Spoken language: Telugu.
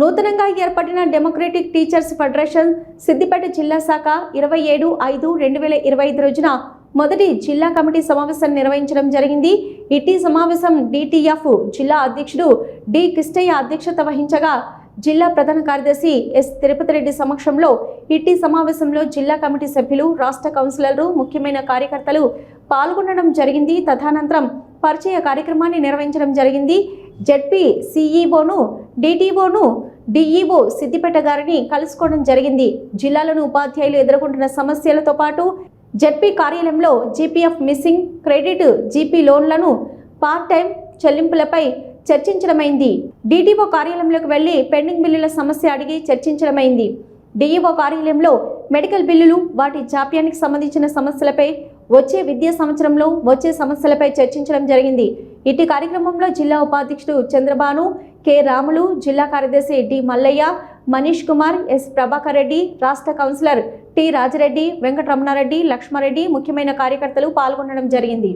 నూతనంగా ఏర్పడిన డెమోక్రటిక్ టీచర్స్ ఫెడరేషన్ సిద్దిపేట జిల్లా శాఖ ఇరవై ఏడు ఐదు రెండు వేల ఇరవై ఐదు రోజున మొదటి జిల్లా కమిటీ సమావేశం నిర్వహించడం జరిగింది. ఇటీ సమావేశం డిటిఎఫ్ జిల్లా అధ్యక్షుడు డి కిష్టయ్య అధ్యక్షత వహించగా జిల్లా ప్రధాన కార్యదర్శి ఎస్ తిరుపతి రెడ్డి సమక్షంలో ఇటీ సమావేశంలో జిల్లా కమిటీ సభ్యులు రాష్ట్ర కౌన్సిలర్లు ముఖ్యమైన కార్యకర్తలు పాల్గొనడం జరిగింది. తదనంతరం పరిచయ కార్యక్రమాన్ని నిర్వహించడం జరిగింది. జడ్పీ సిఈఓను డిటిఓను డిఈఓ సిద్దిపేట గారిని కలుసుకోవడం జరిగింది. జిల్లాలోని ఉపాధ్యాయులు ఎదుర్కొంటున్న సమస్యలతో పాటు జడ్పీ కార్యాలయంలో జీపీఎఫ్ మిస్సింగ్ క్రెడిట్ జీపీ లోన్లను పార్ట్ టైం చెల్లింపులపై చర్చించడమైంది. డిటిఓ కార్యాలయంలోకి వెళ్ళి పెండింగ్ బిల్లుల సమస్య అడిగి చర్చించడమైంది. డిఈఓ కార్యాలయంలో మెడికల్ బిల్లులు వాటి జాప్యానికి సంబంధించిన సమస్యలపై వచ్చే విద్యా సంవత్సరంలో వచ్చే సమస్యలపై చర్చించడం జరిగింది. ఇటు కార్యక్రమంలో జిల్లా ఉపాధ్యక్షుడు చంద్రబాను కె. రాములు జిల్లా కార్యదర్శి డి. మల్లయ్య మనీష్ కుమార్ ఎస్. ప్రభాకర్ రెడ్డి రాష్ట్ర కౌన్సిలర్ టి. రాజరెడ్డి వెంకటరమణారెడ్డి లక్ష్మారెడ్డి ముఖ్యమైన కార్యకర్తలు పాల్గొనడం జరిగింది.